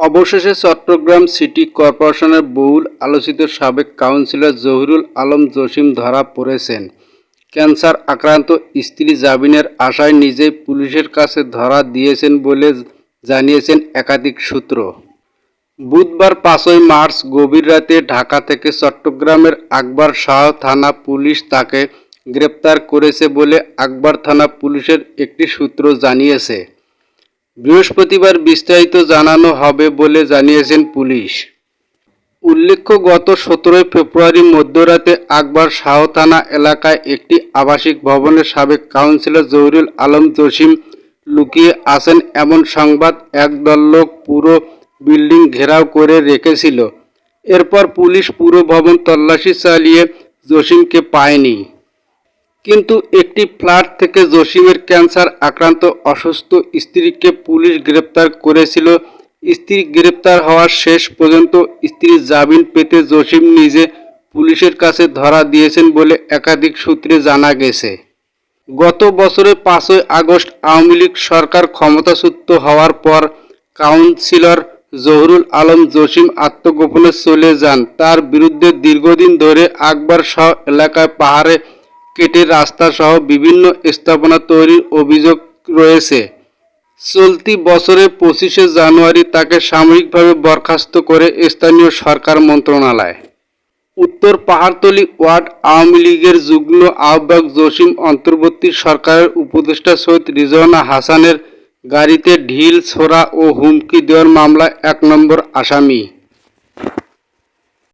অবশেষে চট্টগ্রাম সিটি কর্পোরেশনের বহুল আলোচিত সাবেক কাউন্সিলর জহিরুল আলম জসিম ধরা পড়েছেন। ক্যান্সার আক্রান্ত স্ত্রী জাবিনের আশায় নিজেই পুলিশের কাছে ধরা দিয়েছেন বলে জানিয়েছেন একাধিক সূত্র। বুধবার পাঁচই মার্চ গভীর রাতে ঢাকা থেকে চট্টগ্রামের আকবর শাহ থানা পুলিশ তাকে গ্রেপ্তার করেছে বলে আকবর থানা পুলিশের একটি সূত্র জানিয়েছে। বৃহস্পতিবার বিস্তারিত জানানো হবে বলে জানিয়েছেন পুলিশ। উল্লেখ্য, গত সতেরোই ফেব্রুয়ারি মধ্যরাতে আকবর শাহ থানা এলাকায় একটি আবাসিক ভবনের সাবেক কাউন্সিলর জহিরুল আলম জসিম লুকিয়ে আছেন এমন সংবাদ একদল লোক পুরো বিল্ডিং ঘেরাও করে রেখেছিল। এরপর পুলিশ পুরো ভবন তল্লাশি চালিয়ে জসিমকে পায়নি। কিন্তু একটি ফ্ল্যাট থেকে জসিমের ক্যান্সার আক্রান্ত অসুস্থ স্ত্রীকে পুলিশ গ্রেপ্তার করেছিল। স্ত্রী গ্রেপ্তার হওয়ার শেষ পর্যন্ত স্ত্রী জামিন পেতে জসিম নিজে পুলিশের কাছে ধরা দিয়েছেন বলে একাধিক সূত্রে জানা গেছে। গত বছরের পাঁচই আগস্ট আওয়ামী লীগ সরকার ক্ষমতাচ্যুত হওয়ার পর কাউন্সিলর জহুরুল আলম জসিম আত্মগোপনে চলে যান। তার বিরুদ্ধে দীর্ঘদিন ধরে আকবর শাহ এলাকায় পাহাড়ে কেটে রাস্তা সহ বিভিন্ন স্থাপনা তৈরির অভিযোগ রয়েছে। চলতি বছরের পঁচিশে জানুয়ারি তাকে সাময়িকভাবে বরখাস্ত করে স্থানীয় সরকার মন্ত্রণালয়। উত্তর পাহাড়তলী ওয়ার্ড আওয়ামী লীগের যুগ্ম আহ্বায়ক জসিম অন্তর্বর্তী সরকারের উপদেষ্টা সৈয়দ রিজওয়ানা হাসানের গাড়িতে ঢিল, ছোড়া ও হুমকি দেওয়ার মামলায় এক নম্বর আসামি।